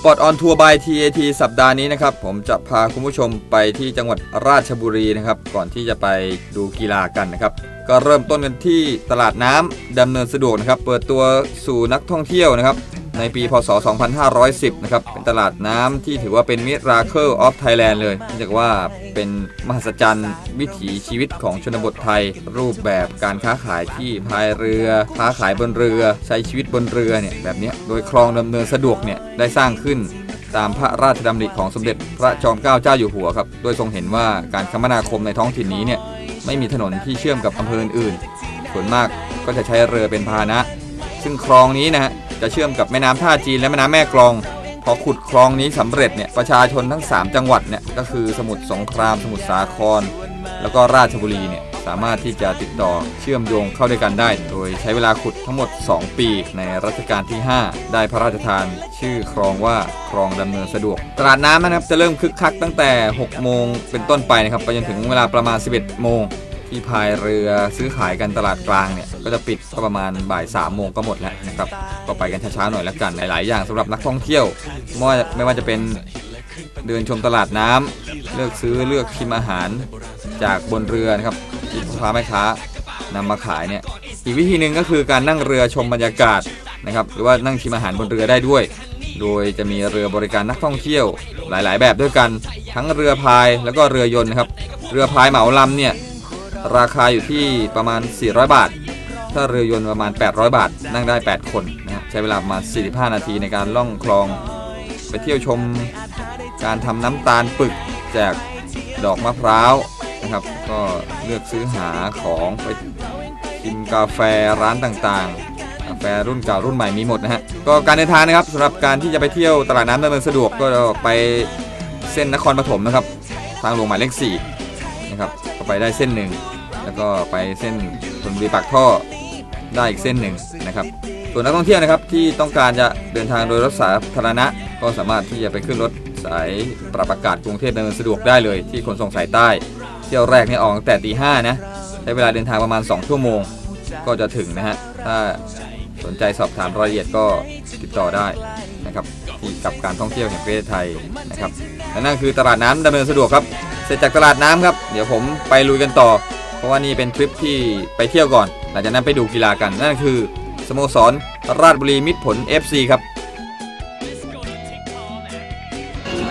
Spot on Tour by TAT สัปดาห์นี้นะครับ ผมจะพาคุณผู้ชมไปที่จังหวัดราชบุรีนะครับ ก่อนที่จะไปดูกีฬากันนะครับ ก็เริ่มต้นกันที่ตลาดน้ำดำเนินสะดวกนะครับ เปิดตัวสู่นักท่องเที่ยวนะครับ ในปีพศ 2510 นะครับ เป็นตลาดน้ำที่ถือว่าเป็น Miracle of Thailand เลยเนื่องจากว่าเป็นมหัศจรรย์วิถีชีวิตของชนบทไทย รูปแบบการค้าขายที่พายเรือ ค้าขายบนเรือ ใช้ชีวิตบนเรือเนี่ยแบบนี้โดยคลองดำเนินสะดวกเนี่ยได้สร้างขึ้นตามพระราชดำริของสมเด็จพระจอมเกล้าเจ้าอยู่หัวครับ โดยทรงเห็นว่าการคมนาคมในท้องถิ่นนี้เนี่ยไม่มีถนนที่เชื่อมกับอำเภออื่นๆ ส่วนมากก็จะใช้เรือเป็นพาหนะ ซึ่งคลองนี้นะฮะ จะเชื่อมกับแม่น้ำท่าจีนและแม่น้ำแม่กลอง พอขุดคลองนี้สำเร็จเนี่ยประชาชนทั้ง 3 จังหวัดเนี่ยก็คือสมุทรสงคราม สมุทรสาคร แล้วก็ราชบุรีเนี่ยสามารถที่จะติดต่อเชื่อมโยงเข้าด้วยกันได้ โดยใช้เวลาขุดทั้งหมด 2 ปีในรัชกาลที่ 5 ได้พระราชทาน ชื่อคลองว่าคลองดำเนินสะดวก ตลาดน้ำนะครับจะเริ่มคึกคักตั้งแต่ 6 โมงเป็นต้นไปนะครับไปจนถึงเวลาประมาณ 11 โมง ที่พายเรือซื้อขายกันตลาดกลางเนี่ยก็จะปิดก็ประมาณบ่าย3ามโมงก็หมดแล้วนะครับก็ไปกันช้าๆหน่อยละกันหลายๆอย่างสำหรับนักท่องเที่ยวไม่ว่าไม่ว่าจะเป็นเดินชมตลาดน้ำเลือกซื้อเลือกชิมอาหารจากบนเรือนะครับที่พ่อค้าแม่ค้านำมาขายเนี่ยอีกวิธีหนึ่งก็คือการนั่งเรือชมบรรยากาศนะครับหรือว่านั่งชิมอาหารบนเรือได้ด้วย โดยจะมีเรือบริการนักท่องเที่ยวหลาย ๆ แบบด้วยกัน ทั้งเรือพายแล้วก็เรือยนต์นะครับเรือพายเหมาลำเนี่ย ราคาอยู่ที่ประมาณ 400 บาท ถ้าเรือยนต์ประมาณ 800 บาท นั่งได้ 8 คนนะครับใช้เวลามา 45 นาทีในการล่องคลอง ไปเที่ยวชมการทำน้ำตาลปึกจากดอกมะพร้าวนะครับ ก็เลือกซื้อหาของไปกินกาแฟร้านต่างๆ กาแฟรุ่นเก่ารุ่นใหม่มีหมดนะฮะ ก็การเดินทางนะครับสำหรับการที่จะไปเที่ยวตลาดน้ำดำเนินสะดวกก็ไปเส้นนครปฐมนะครับ ทางหลวงหมายเลข4นะครับก็ไปได้เส้นหนึ่ง แล้วก็ไปเส้นธนบุรีปากท่อได้อีกเส้นหนึ่งนะครับ ส่วนนักท่องเที่ยวนะครับที่ต้องการจะเดินทางโดยรถสาธารณะ ก็สามารถที่จะไปขึ้นรถสายปรับอากาศกรุงเทพดำเนินสะดวกได้เลยที่ขนส่งสายใต้ เที่ยวแรกเนี่ยออกตั้งแต่ตีห้านะใช้เวลาเดินทางประมาณ 2 ชั่วโมงก็จะถึงนะฮะถ้าสนใจสอบถามรายละเอียดก็ติดต่อได้นะครับที่กับการท่องเที่ยวแห่งประเทศไทยนะครับและนั่นคือตลาดน้ำดำเนินสะดวกครับ เสร็จจากตลาดน้ำครับ เดี๋ยวผมไปลุยกันต่อ เพราะว่านี่เป็นทริปที่ไปเที่ยวก่อน หลังจากนั้นไปดูกีฬากันนั่นคือสโมสรราชบุรีมิตรผล FC ครับ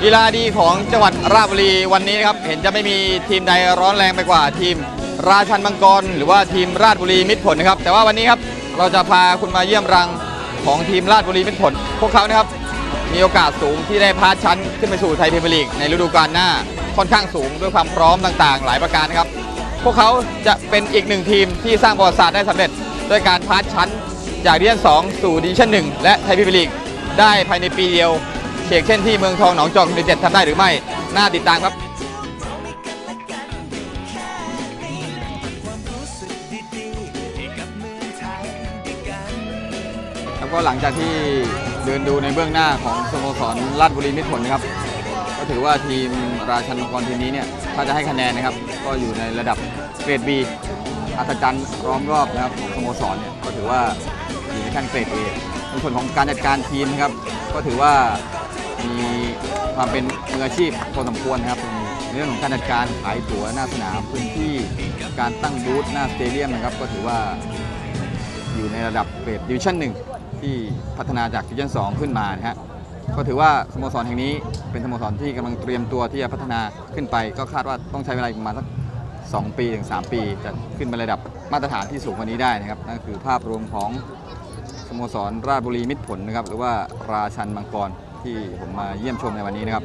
กีฬาดีของจังหวัดราชบุรีวันนี้นะครับเห็นจะไม่มีทีมใดร้อนแรงไปกว่าทีมราชันมังกร หรือว่าทีมราชบุรีมิตรผลนะครับ แต่ว่าวันนี้ครับเราจะพาคุณมาเยี่ยมรังของทีมราชบุรีมิตรผล พวกเขานะครับมีโอกาสสูงที่ได้พาชั้นขึ้นไปสู่ไทยพรีเมียร์ลีกในฤดูกาลหน้าค่อนข้างสูงด้วยความพร้อมต่างๆ หลายประการนะครับ พวกเขาจะเป็นอีกหนึ่งทีมที่สร้างประวัติศาสตร์ได้สำเร็จ ด้วยการพาชั้นจากดิวิชั่น2สู่ดิวิชั่น1และไทยพรีเมียร์ลีกได้ภายในปีเดียวเชกเช่นที่เมืองทองหนองจอกยูไนเต็ดทำได้หรือไม่ น่าติดตามครับแล้วก็หลังจากที่เดินดูในเบื้องหน้าของสโมสรราชบุรีมิตรผลนะครับ ถือว่าทีมราชันมังกรทีมนี้เนี่ยถ้าจะให้คะแนนนะครับ ก็อยู่ในระดับเกรด B อัศจรรย์ล้อมรอบนะครับของสโมสรเนี่ยก็ถือว่าอยู่ในขั้นเกรด A ในส่วนของการจัดการทีมนะครับ ก็ถือว่ามีความเป็นมืออาชีพพอสมควรนะครับในเรื่องของการจัดการขายตั๋วหน้าสนามพื้นที่การตั้งบูธหน้าสเตเดียมนะครับ ก็ถือว่าอยู่ในระดับเกรดดิวิชั่นหนึ่งที่พัฒนาจากดิวิชั่น2ขึ้นมานะฮะ ก็ถือว่าสโมสรแห่งนี้เป็นสโมสรที่กำลังเตรียมตัวที่จะพัฒนาขึ้นไป ก็คาดว่าต้องใช้เวลาอีกประมาณสัก 2 ปีถึง 3 ปี จะขึ้นไประดับมาตรฐานที่สูงกว่านี้ได้นะครับนั่นคือภาพรวมของสโมสรราชบุรีมิตรผลนะครับหรือว่าราชันมังกรที่ผมมาเยี่ยมชมในวันนี้นะครับ